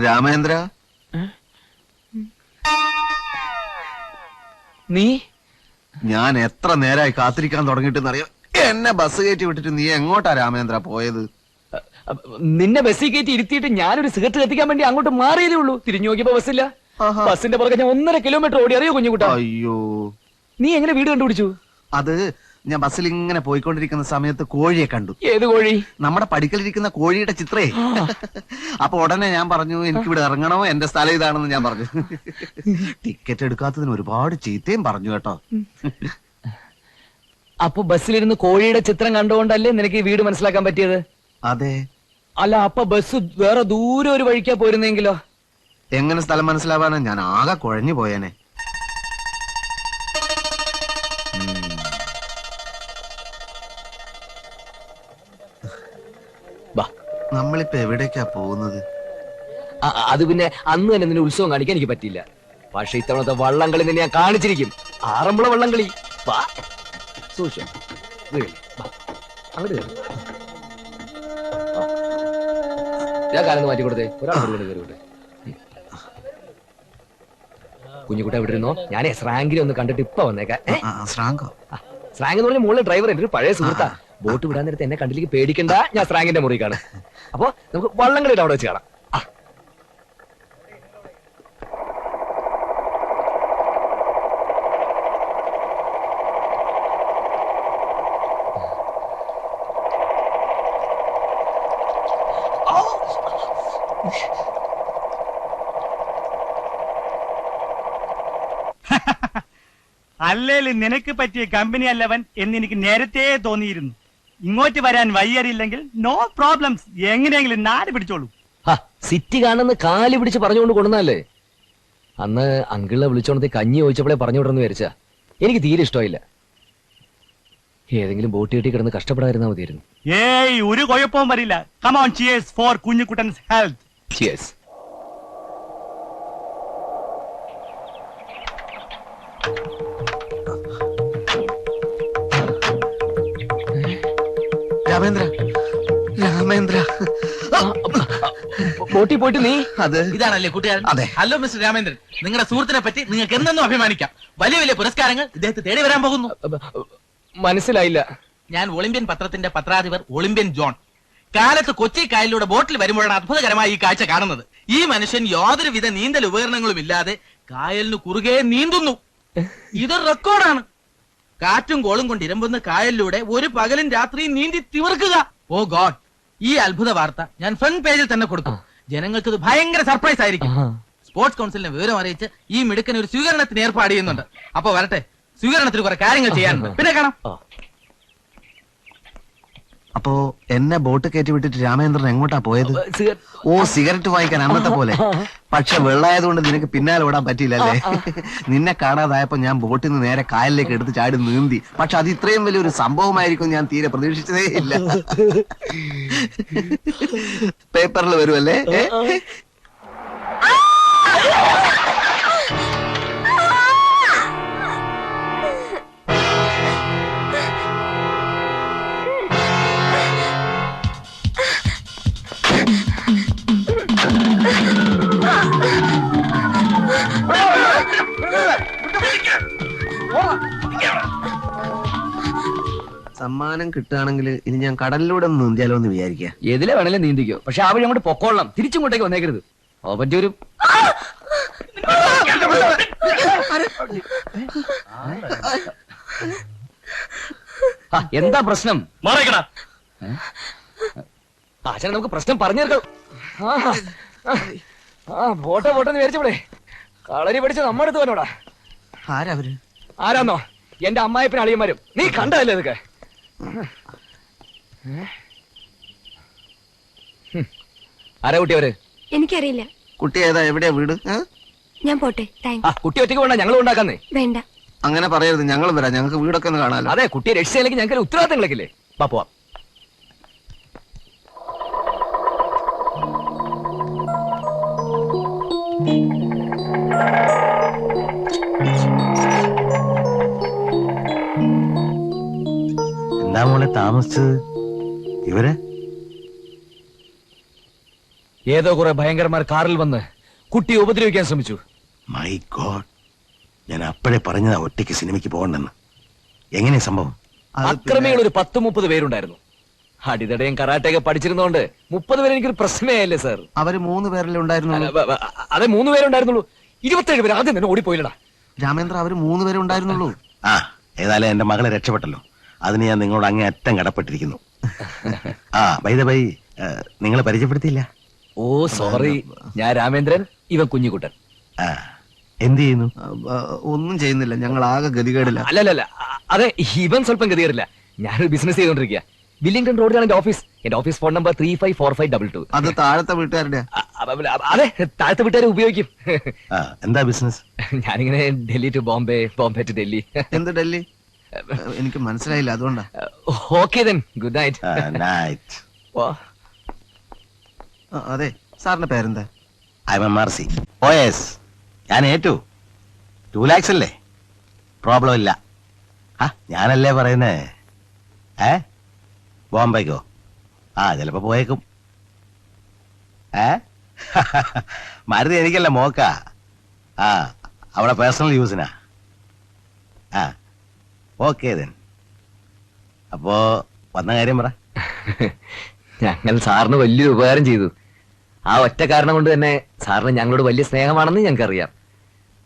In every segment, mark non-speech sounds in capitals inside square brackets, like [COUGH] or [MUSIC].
രാമേന്ദ്ര? നീ? ഞാൻ എത്ര നേരായി കാത്തിരിക്കാൻ തുടങ്ങിയിട്ടെന്നറിയോ. എന്നെ ബസ് കയറ്റി വിട്ടിട്ട് നീ എങ്ങോട്ടാ രാമേന്ദ്ര പോയത്? നിന്നെ ബസ്സിൽ കയറ്റി ഇരുത്തിയിട്ട് ഞാനൊരു സിഗരറ്റ് കത്തിക്കാൻ വേണ്ടി അങ്ങോട്ട് മാറിയതേ ഉള്ളൂ. തിരിഞ്ഞു നോക്കിയപ്പോ ബസ്സില്ല. ബസ്സിന്റെ പുറകെ ഞാൻ ഒന്നര കിലോമീറ്റർ ഓടി. അറിയോ കുഞ്ഞുകുട്ടാ? അയ്യോ. നീ എങ്ങനെ വീട് കണ്ടുപിടിച്ചു? അത് ഞാൻ ബസ്സിൽ ഇങ്ങനെ പോയിക്കൊണ്ടിരിക്കുന്ന സമയത്ത് കോഴിയെ കണ്ടു. ഏത് കോഴി? നമ്മുടെ പടിക്കലിരിക്കുന്ന കോഴിയുടെ ചിത്രേ. അപ്പൊ ഉടനെ ഞാൻ പറഞ്ഞു എനിക്ക് ഇവിടെ ഇറങ്ങണോ? എന്റെ സ്ഥലം ഇതാണെന്ന് ഞാൻ പറഞ്ഞു. ടിക്കറ്റ് എടുക്കാത്തതിന് ഒരുപാട് ചീത്തയും പറഞ്ഞു കേട്ടോ. അപ്പൊ ബസ്സിലിരുന്ന് കോഴിയുടെ ചിത്രം കണ്ടുകൊണ്ടല്ലേ നിനക്ക് ഈ വീട് മനസ്സിലാക്കാൻ പറ്റിയത്? അതെ. അല്ല അപ്പൊ ബസ് വേറെ ദൂരെ ഒരു വഴിക്കാ പോരുന്നെങ്കിലോ? എങ്ങനെ സ്ഥലം മനസ്സിലാവാനാ? ഞാൻ ആകെ കുഴഞ്ഞു പോയേനെ. ബാ നമ്മളിപ്പോ എവിടേക്കാ പോകുന്നത്? അത് പിന്നെ അന്ന് തന്നെ നിന്നെ ഉത്സവം കാണിക്കാൻ എനിക്ക് പറ്റില്ല പക്ഷെ ഇത്തവണത്തെ വള്ളംകളി നിന്നെ ഞാൻ കാണിച്ചിരിക്കും. ആറന്മുള വള്ളംകളി. വാ. സൂക്ഷിച്ചു. വീഴല്ലേ വാ. അങ്ങോട്ട് കയറി. ഞാൻ കാലം മാറ്റി കൊടുത്തേ ഒരാൾ കയറി വിട്ടെ കുഞ്ഞുകുട്ട എവിടെ ഇരുന്നോ? ഞാൻ സ്രാങ്കിനെ ഒന്ന് കണ്ടിട്ട് ഇപ്പൊ വന്നേക്കാം. സ്രാങ്ക്? എന്ന് പറഞ്ഞ മുകളിൽ ഡ്രൈവർ എന്റെ ഒരു പഴയ സുഹൃത്താ. ബോട്ട് വിടാൻ നേരത്തെ എന്നെ കണ്ടിലേക്ക് പേടിക്കണ്ട. ഞാൻ സ്രാങ്കിന്റെ മുറി കാണും. അപ്പൊ നമുക്ക് വള്ളംകളിയുടെ അവിടെ വെച്ച് കാണാം. [LAUGHS] അല്ലേലും നിനക്ക് പറ്റിയ കമ്പനി അല്ലവൻ എന്ന് എനിക്ക് നേരത്തെ തോന്നിയിരുന്നു. ഇങ്ങോട്ട് വരാൻ വയ്യറിയില്ലെങ്കിൽ നോ പ്രോബ്ലംസ് എങ്ങനെയെങ്കിലും നാട് പിടിച്ചോളൂ. സിറ്റി കാണുന്ന കാൽ പിടിച്ച് പറഞ്ഞുകൊണ്ട് കൊണ്ടുവന്നല്ലേ അന്ന് അങ്കിളിനെ വിളിച്ചോണത്തെ കഞ്ഞി ചോദിച്ചപ്പോഴേ പറഞ്ഞു വിടണമെന്ന് വിചാരിച്ചാ. എനിക്ക് തീരെ ഇഷ്ടമായില്ല. ഏതെങ്കിലും ബോട്ട് കെട്ടി കിടന്ന് കഷ്ടപ്പെടാതിരുന്നാ മതിയായിരുന്നു. ഏയ് ഒരു കുഴപ്പവും വരില്ല. കമോൺ ചിയേഴ്സ് ഫോർ കുഞ്ഞുകുട്ടൻസ് ഹെൽത്ത് Cheers. രാമേന്ദ്ര. രാമേന്ദ്ര. പോട്ടി പോയിട്ട് നീ. അത്. ഇതാണല്ലേ കൂട്ടുകാരൻ? അതെ. Hello mister Ramendran. നിങ്ങളുടെ സുഹൃത്തിനെ പറ്റി നിങ്ങൾക്ക് എന്തെന്നും അഭിമാനിക്കാം. വലിയ വലിയ പുരസ്കാരങ്ങൾ ഇദ്ദേഹത്തെ തേടി വരാൻ പോകുന്നു. മനസ്സിലായില്ല. ഞാൻ ഒളിമ്പ്യൻ പത്രത്തിന്റെ പത്രാധിപർ ഒളിമ്പ്യൻ ജോൺ. കാലത്ത് കൊച്ചി കായലിലൂടെ ബോട്ടിൽ വരുമ്പോഴാണ് അത്ഭുതകരമായി ഈ കാഴ്ച കാണുന്നത്. ഈ മനുഷ്യൻ യാതൊരുവിധ നീന്തൽ ഉപകരണങ്ങളും ഇല്ലാതെ കായലിന് കുറുകെ നീന്തുന്നു. ഇതൊരു റെക്കോർഡാണ് കാറ്റും കോളും കൊണ്ട് ഇരമ്പുന്ന കായലിലൂടെ ഒരു പകലും രാത്രിയും നീന്തി തിമിർക്കുക. ഓ ഗോഡ്. ഈ അത്ഭുത വാർത്ത ഞാൻ ഫ്രണ്ട് പേജിൽ തന്നെ കൊടുക്കും. ജനങ്ങൾക്ക് ഇത് ഭയങ്കര സർപ്രൈസ് ആയിരിക്കും. സ്പോർട്സ് കൗൺസിലിനെ വിവരം അറിയിച്ച് ഈ മിടുക്കൻ ഒരു സ്വീകരണത്തിന് ഏർപ്പാട് ചെയ്യുന്നുണ്ട്. അപ്പൊ വരട്ടെ. സ്വീകരണത്തിന് കുറെ കാര്യങ്ങൾ ചെയ്യാനുണ്ട്. പിന്നെ കാണാം. അപ്പോ എന്നെ ബോട്ട് കയറ്റി വിട്ടിട്ട് രാമേന്ദ്രൻ എങ്ങോട്ടാ പോയത്? ഓ സിഗരറ്റ് വായിക്കാൻ അന്നത്തെ പോലെ. പക്ഷെ വെള്ളായതുകൊണ്ട് നിനക്ക് പിന്നാലെ ഓടാൻ പറ്റിയില്ലല്ലേ? നിന്നെ കാണാതായപ്പോ ഞാൻ ബോട്ടിൽ നിന്ന് നേരെ കായലിലേക്ക് എടുത്ത് ചാടി നീന്തി. പക്ഷെ അത് ഇത്രയും വലിയൊരു സംഭവമായിരിക്കും ഞാൻ തീരെ പ്രതീക്ഷിച്ചതേ ഇല്ല. [LAUGHS] പേപ്പറിൽ വരുമല്ലേ സമ്മാനം കിട്ടുകയാണെങ്കിൽ ഇനി ഞാൻ കടലിലൂടെ ഒന്ന് നീന്തിയാലോ എന്ന് വിചാരിക്കുക. എതിലെ വേണേലും നീന്തിക്കോ. പക്ഷെ ആ വഴി അങ്ങോട്ട് പൊക്കോളണം. തിരിച്ചിങ്ങോട്ടേക്ക് വന്നേക്കരുത്. ഓ ഒരു ആ, എന്താ പ്രശ്നം? മാറിക്കടാ. ആശാന നമുക്ക് പ്രശ്നം പറഞ്ഞു തീർക്കാം ആ, ബോട്ടോ പോട്ടെ എന്ന് വിചാരിച്ചപ്പോഴേ കളരി പഠിച്ച നമ്മുടെ അടുത്ത് വന്നോടാ. ആരാ അവർ? ആരാന്നോ? എന്റെ അമ്മായിപ്പനും അളിയന്മാരും നീ കണ്ടതല്ലേ ഇതൊക്കെ. ആരാ കുട്ടി അവർ? എനിക്കറിയില്ല. കുട്ടി ഏതാ? എവിടെയാ വീട്? ഏ? ഞാൻ പോട്ടെ. ആ കുട്ടി ഒറ്റയ്ക്ക് വേണ്ട ഞങ്ങൾ ഉണ്ടാക്കാന്നേ. വേണ്ട. അങ്ങനെ പറയരുത്. ഞങ്ങളും വരാം. ഞങ്ങൾക്ക് വീടൊക്കെ ഒന്ന് കാണാലോ. അതെ കുട്ടിയെ രക്ഷിച്ചില്ലെങ്കിൽ ഞങ്ങൾക്ക് ഉത്തരവാദിത്തങ്ങളൊക്കെ വാ പോവാം. മോളെ താമസിച്ചത്? ഇവർ? ഏതോ കുറെ ഭയങ്കരമാർ കാറിൽ വന്ന് കുട്ടിയെ ഉപദ്രവിക്കാൻ ശ്രമിച്ചു. മൈ ഗോഡ് ഞാൻ അപ്പോഴേ പറഞ്ഞതാ ഒറ്റയ്ക്ക് സിനിമയ്ക്ക് പോകണ്ടെന്ന്. എങ്ങനെയാ സംഭവം? അക്രമികൾ ഒരു പത്ത് മുപ്പത് പേരുണ്ടായിരുന്നു. അടിതടയും കറാട്ടയൊക്കെ പഠിച്ചിരുന്നോണ്ട് മുപ്പത് പേര് എനിക്കൊരു പ്രശ്നമേ അല്ലേ സാർ. അവർ മൂന്ന് അ- അതെ മൂന്ന് പേരുണ്ടായിരുന്നുള്ളൂ. ഇരുപത്തേഴ് പേര് ആദ്യം തന്നെ ഓടിപ്പോയില്ലടാ. രാമേന്ദ്ര അവർ മൂന്ന് പേരുണ്ടായിരുന്നുള്ളൂ ആ ഏതായാലും എന്റെ മകളെ രക്ഷപ്പെട്ടല്ലോ. അതിന് ഞാൻ നിങ്ങളോട് അങ്ങേ അറ്റം കടപ്പെട്ടിരിക്കുന്നു. ആ ബൈദ ബൈ നിങ്ങളെ പരിചയപ്പെടുത്തിയില്ല? ഓ സോറി ഞാൻ രാമേന്ദ്രൻ ഇവ കുഞ്ഞിക്കുട്ടൻ. ആ എന്ത് ചെയ്യുന്നു? ഒന്നും ചെയ്യുന്നില്ല. ഞങ്ങൾ ആകെ ഗതികേടില്ല. അല്ലല്ല അതെ ഇവൻ സ്വല്പം ഗതികേടില്ല. ഞാനൊരു ബിസിനസ് ചെയ്തോണ്ടിരിക്കുക വില്ലിംഗ്ടൺ റോഡിലാണ് എന്റെ ഓഫീസ് എന്റെ office phone number three five four five double two അത് താഴത്തെ വീട്ടുകാരുടെ. അതെ താഴത്തെ വീട്ടുകാരെ ഉപയോഗിക്കും. എന്താ ബിസിനസ് ഞാനിങ്ങനെ ഡൽഹി ടു ബോംബെ ബോംബെ ടു ഡൽഹി. എന്ത് ഡൽഹി? എനിക്ക് മനസ്സിലായില്ല അതുകൊണ്ടാ. Okay then good night night അതെ സാറിന്റെ പേരെന്താ? I M R C O S ഞാൻ ഏറ്റു. ടു ലാക്സ് അല്ലേ? പ്രോബ്ലം ഇല്ല. ആ ഞാനല്ലേ പറയുന്നേ? ഏ? ബോംബെക്കോ? ആ ചിലപ്പോ പോയേക്കും. ഏ? [LAUGHS] മരുന്ന് എനിക്കല്ല മോക്ക. ആ അവിടെ പേഴ്സണൽ യൂസിനാ ആ. ഓക്കെ ദെൻ അപ്പോ വന്ന കാര്യം പറ. [LAUGHS] ഞങ്ങൾ സാറിന് വലിയൊരു ഉപകാരം ചെയ്തു. ആ ഒറ്റ കാരണം കൊണ്ട് തന്നെ സാറിന് ഞങ്ങളോട് വലിയ സ്നേഹമാണെന്ന് ഞങ്ങൾക്കറിയാം.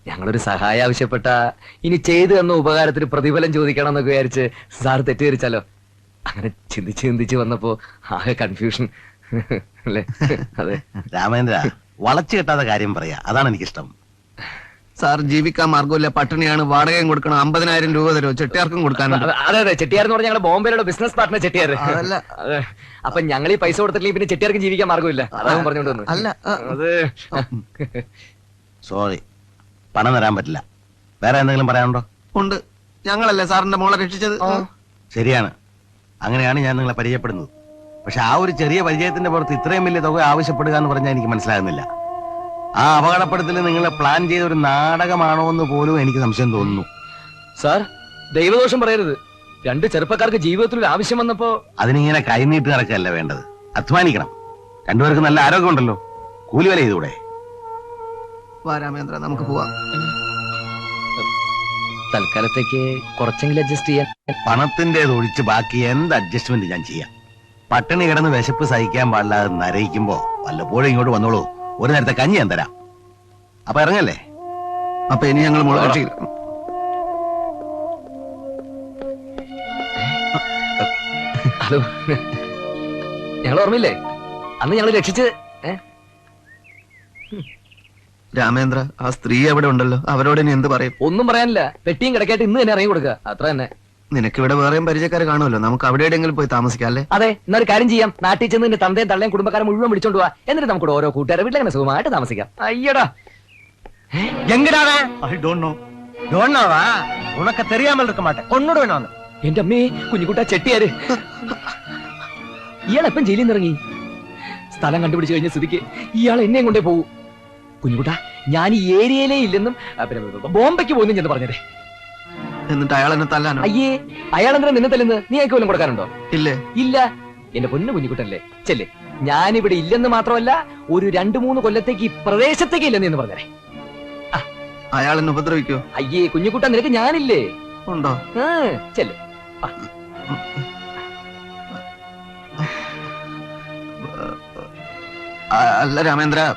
ഞങ്ങളൊരു സഹായം ആവശ്യപ്പെട്ട ഇനി ചെയ്തു തന്ന ഉപകാരത്തിന് പ്രതിഫലം ചോദിക്കണം എന്നൊക്കെ വിചാരിച്ച് സാർ തെറ്റിദ്ധരിച്ചാലോ? അങ്ങനെ ചിന്തിച്ച് ചിന്തിച്ച് വന്നപ്പോ ആകെ കൺഫ്യൂഷൻ [LAUGHS] അല്ലേ? [LAUGHS] അതെ. രാമേന്ദ്ര വളച്ചു കെട്ടാത്ത കാര്യം പറയാ. അതാണ് എനിക്കിഷ്ടം. സാർ ജീവിക്കാൻ മാർഗമില്ല പട്ടിണിയാണ്. വാടകയും കൊടുക്കണം. അമ്പതിനായിരം രൂപ തരുമോ? ചെട്ടിയാർക്കും കൊടുക്കാനുണ്ട്. അതെ അതെ. ചെട്ടിയാർ എന്ന് പറഞ്ഞാൽ ഞങ്ങളുടെ ബോംബെയിലുള്ള ബിസിനസ് പാർട്ട്ണർ ചെട്ടിയാർ. അതല്ല. അതെ. അപ്പൊ ഞങ്ങൾ ഈ പൈസ കൊടുത്തിട്ടില്ല പിന്നെ ചെട്ടിയാർക്കും ജീവിക്കാൻ മാർഗമില്ല അതാണ് പറഞ്ഞോണ്ട് വന്നു അല്ല. അത് സോറി. പണം തരാൻ പറ്റില്ല. വേറെ എന്തെങ്കിലും പറയാനുണ്ടോ? ഉണ്ട്. ഞങ്ങളല്ലേ സാറിന്റെ മോളെ രക്ഷിച്ചത്? ശരിയാണ്. അങ്ങനെയാണ് ഞാൻ നിങ്ങളെ പരിചയപ്പെടുന്നത്. പക്ഷെ ആ ഒരു ചെറിയ പരിചയത്തിന്റെ പുറത്ത് ഇത്രയും വലിയ തുക ആവശ്യപ്പെടുക എന്ന് പറഞ്ഞാൽ എനിക്ക് മനസ്സിലാകുന്നില്ല. ആ അപകടപ്പെടുത്തൽ നിങ്ങളെ പ്ലാൻ ചെയ്ത ഒരു നാടകമാണോ എന്ന് പോലും എനിക്ക് സംശയം തോന്നുന്നു. സാർ ദൈവദോഷം പറയരുത്. രണ്ട് ചെറുപ്പക്കാർക്ക് ജീവിതത്തിൽ ഒരു ആവശ്യം വന്നപ്പോ അതിനിങ്ങനെ കൈനീട്ട് നടക്കല്ല വേണ്ടത്. അധ്വാനിക്കണം. രണ്ടുപേർക്ക് നല്ല ആരോഗ്യമുണ്ടല്ലോ. കൂലി വില ചെയ്തൂടെ രാമേന്ദ്ര നമുക്ക് പോവാം. തൽക്കാലത്തേക്ക് കുറച്ചെങ്കിലും അഡ്ജസ്റ്റ് ചെയ്യാൻ പണത്തിന്റെ ഒഴിച്ച് ബാക്കി എന്ത് അഡ്ജസ്റ്റ്മെന്റ് ഞാൻ ചെയ്യാം? പട്ടിണി കിടന്ന് വിശപ്പ് സഹിക്കാൻ പാടില്ലാതെ നരയിക്കുമ്പോ വല്ലപ്പോഴും ഇങ്ങോട്ട് വന്നോളൂ. ഒരു നേരത്തെ കഞ്ഞി ഞാൻ തരാം. അപ്പൊ ഇറങ്ങല്ലേ? അപ്പൊ ഇനി ഞങ്ങൾ മുളക് കക്ഷി ഹലോ. ഞങ്ങൾ ഓർമ്മയില്ലേ? അന്ന് ഞങ്ങൾ രക്ഷിച്ച്? രാമേന്ദ്ര ആ സ്ത്രീ അവിടെ ഉണ്ടല്ലോ. അവരോട് ഇനി എന്ത് പറയും? ഒന്നും പറയാനില്ല. പെട്ടിയും കിടക്കായിട്ട് ഇന്ന് തന്നെ ഇറങ്ങി കൊടുക്കുക. അത്ര തന്നെ. നിനക്ക് ഇവിടെ വേറെയും പരിചയക്കാരെ കാണുമല്ലോ. നമുക്ക് അവിടെ എവിടെയെങ്കിലും പോയി താമസിക്കാം അല്ലേ? അതെ എന്നൊരു കാര്യം ചെയ്യാം. നാട്ടിൽ ചെന്ന് നിന്റെ തന്തയും തള്ളയും കുടുംബക്കാരെ മുഴുവൻ വിളിച്ചോണ്ട് പോവാ. എന്നിട്ട് നമുക്ക് ഓരോ കൂട്ടുകാരെ വീട്ടിലങ്ങനെ സുഖമായിട്ട് താമസിക്കാം. അയ്യടാ. എങ്ങനാണ് ഐ ഡോണ്ട് നോ. എന്റെ അമ്മേ കുഞ്ഞുകുട്ട ചെട്ടിയാര്. ഇയാളെപ്പം ജയിലിൽ നിന്നിറങ്ങി സ്ഥലം കണ്ടുപിടിച്ചു കഴിഞ്ഞ സ്ഥിതിക്ക് ഇയാൾ എന്നെയും കൊണ്ടേ പോകൂ കുഞ്ഞുകുട്ട ഞാൻ ഈ ഏരിയയിലേ ഇല്ലെന്നും ബോംബെക്ക് പോകുന്നു ചെന്ന് പറഞ്ഞതേ. എന്നിട്ട് അയാൾ എന്നെ തല്ലാനോ? അയ്യേ അയാൾ എന്തിനാ നിന്നെ തല്ലുന്നത്? നീ അയക്ക് വല്ലതും കൊടുക്കാനുണ്ടോ ഇല്ലേ. ഇല്ല. എന്റെ പൊന്നു കുഞ്ഞിക്കുട്ടല്ലേ ചെല്ലേ. ഞാനിവിടെ ഇല്ലെന്ന് മാത്രമല്ല ഒരു രണ്ടു മൂന്ന് കൊല്ലത്തേക്ക് ഈ പ്രദേശത്തേക്ക് ഇല്ലെന്ന് എന്ന് പറഞ്ഞേ അയാൾ എന്നെ ഉപദ്രവിക്കോ? അയ്യേ കുഞ്ഞിക്കുട്ട നിനക്ക് ഞാനില്ലേ? ഉണ്ടോ? ആ, ചെല്ല്. അ- അല്ല രാമേന്ദ്ര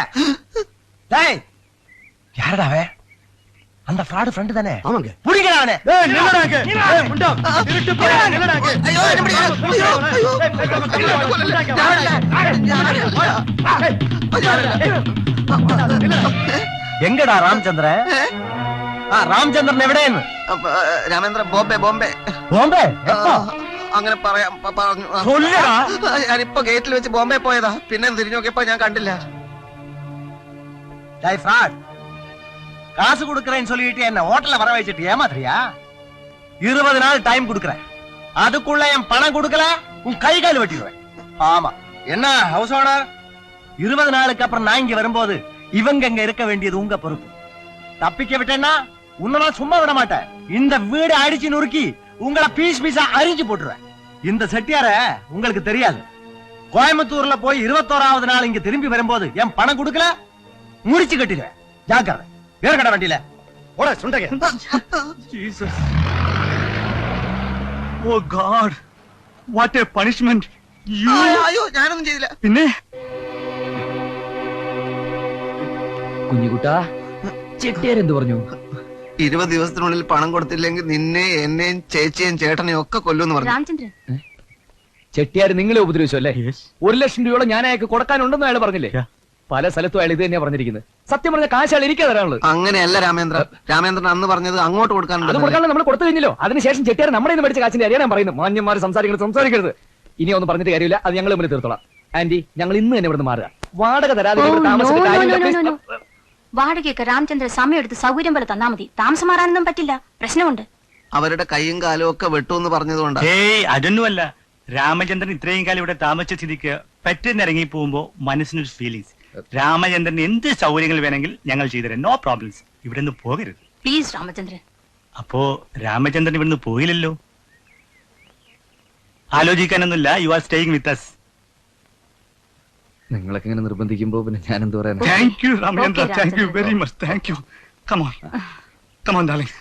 டேய் நில்லுங்க [GASPS] டேய் யாரடா அவன் அந்த ஃப்ராடு ஃப்ரெண்ட் தானே ஆமாங்க புடிங்கடா அவனை എങ്കടാ രാമചന്ദ്രൻ ആ രാമചന്ദ്രൻ എവിടെയെന്ന് അപ്പൊ, ആ, രാമേന്ദ്ര ബോംബെ ബോംബെ ബോംബെ ആ, അങ്ങനെ പറയാം പ- പറഞ്ഞു ആ. சொல்லடா ആ, ഞാനിപ്പോ ഗേറ്റിൽ വെച്ച് ബോംബെ പോയതാ പിന്നെ തിരിഞ്ഞു നോക്കിയപ്പോ ഞാൻ കണ്ടില്ല டேய் ஃப்ராட் காசு கொடுக்கறேன்னு சொல்லிட்டு என்ன ஹோட்டல்ல வர வச்சிட்டு ஏமாத்துறியா? இருபது நாள் டைம் கொடுக்கறேன். அதுக்குள்ள என் பணம் கொடுக்கல உன் கை கால் வெட்டிடுவேன். ஆமா. என்ன ஹவுஸ் ஓனர் இருபது நாளுக்கு அப்புறம் நான் இங்க வரும்போது இவங்க இங்க இருக்க வேண்டியது உங்க பொறுப்பு. தப்பிக்க விட்டேன்னா உன்னெல்லாம் சும்மா விட மாட்டேன். இந்த வீடு அடிச்சு நுறுக்கி உங்களை பீஸ் பீஸா அரிஞ்சு போட்டுருவேன். இந்த செட்டியார உங்களுக்கு தெரியாது. கோயம்புத்தூர்ல போய் இருபத்தோராவது நாள் இங்க திரும்பி வரும்போது என் பணம் கொடுக்கல முடிச்சு கட்டிடுவேன் ஜாக்கிரதை வேற கடை வண்டியில ஓட சுண்டக Jesus. Oh God. What a punishment. You. അയ്യോ ഞാനൊന്നും ചെയ്തില്ല പിന്നെ കുഞ്ഞുകുട്ടാ ചെട്ടിയാർ എന്ത് പറഞ്ഞു ഇരുപത് ദിവസത്തിനുള്ളിൽ പണം കൊടുത്തില്ലെങ്കിൽ നിന്നെ എന്നെയും ചേച്ചിയെയും ചേട്ടനെയും ഒക്കെ കൊല്ലുമെന്ന് പറഞ്ഞു രാമചന്ദ്രൻ ചെട്ടിയാർ നിങ്ങളെ ഉപദ്രവിച്ചു അല്ലേ Yes. ഒരു ലക്ഷം രൂപയോളം ഞാൻ അയാൾക്ക് കൊടുക്കാനുണ്ടെന്ന് അയാൾ പറഞ്ഞില്ലേ Yeah. പല സ്ഥലത്തും അയാൾ ഇത് തന്നെയാ പറഞ്ഞിരിക്കുന്നത്. സത്യം പറഞ്ഞ കാശ് അയാൾ എനിക്ക് തരാനുള്ളത്. അങ്ങനെയല്ല രാമേന്ദ്ര. രാമേന്ദ്രൻ അന്ന് പറഞ്ഞത് അങ്ങോട്ട് അത് കൊടുക്കാനുള്ള നമ്മൾ കൊടുത്തു കഴിഞ്ഞല്ലോ. അതിനുശേഷം ചെട്ടിയാർ നമ്മുടെ നിന്ന് മേടിച്ച കാശിന്റെ അറിയാൻ പറയുന്നത്. പറയുന്നു മാന്യന്മാർ സംസാരിക്കുന്നത് സംസാരിക്കരുത്. ഇനി ഒന്നും പറഞ്ഞിട്ട് കാര്യമില്ല. അത് ഞങ്ങൾ തമ്മിൽ തീർത്തോളാം. ആന്റി ഞങ്ങൾ ഇന്ന് തന്നെ ഇവിടുന്ന് മാറുക. വാടക തരാതെ വാടകയൊക്കെ ഇവിടെ കാര്യമില്ല. രാമചന്ദ്രൻ സമയം എടുത്ത് സൗകര്യം പോലെ തന്നാ മതി. താമസം മാറാനൊന്നും പറ്റില്ല. പ്രശ്നമുണ്ട്. അവരുടെ കൈയും കാലും ഒക്കെ വെട്ടുമെന്ന് പറഞ്ഞതുകൊണ്ട്. ഏയ് അതൊന്നുമല്ല. രാമചന്ദ്രൻ ഇത്രയും കാലം ഇവിടെ താമസിച്ച സ്ഥിതിക്ക് പെട്ടെന്ന് ഇറങ്ങി പോകുമ്പോ മനസ്സിനൊരു ഫീലിങ്സ് രാമചന്ദ്രൻ എന്ത് സൗകര്യങ്ങൾ വേണമെങ്കിൽ ഞങ്ങൾ ചെയ്തുതരാം. നോ പ്രോബ്ലംസ് ഇവിടെ നിന്ന് പോകരുത്. പ്ലീസ് രാമചന്ദ്രൻ. അപ്പോ രാമചന്ദ്രൻ ഇവിടുന്ന് പോയില്ലല്ലോ? ആലോചിക്കാനൊന്നുമില്ല. You are staying with us നിങ്ങളൊക്കെ ഇങ്ങനെ നിർബന്ധിക്കുമ്പോ പിന്നെ ഞാൻ എന്ത് പറയാൻ thank you Ramachandra thank you very much thank you come on come on darling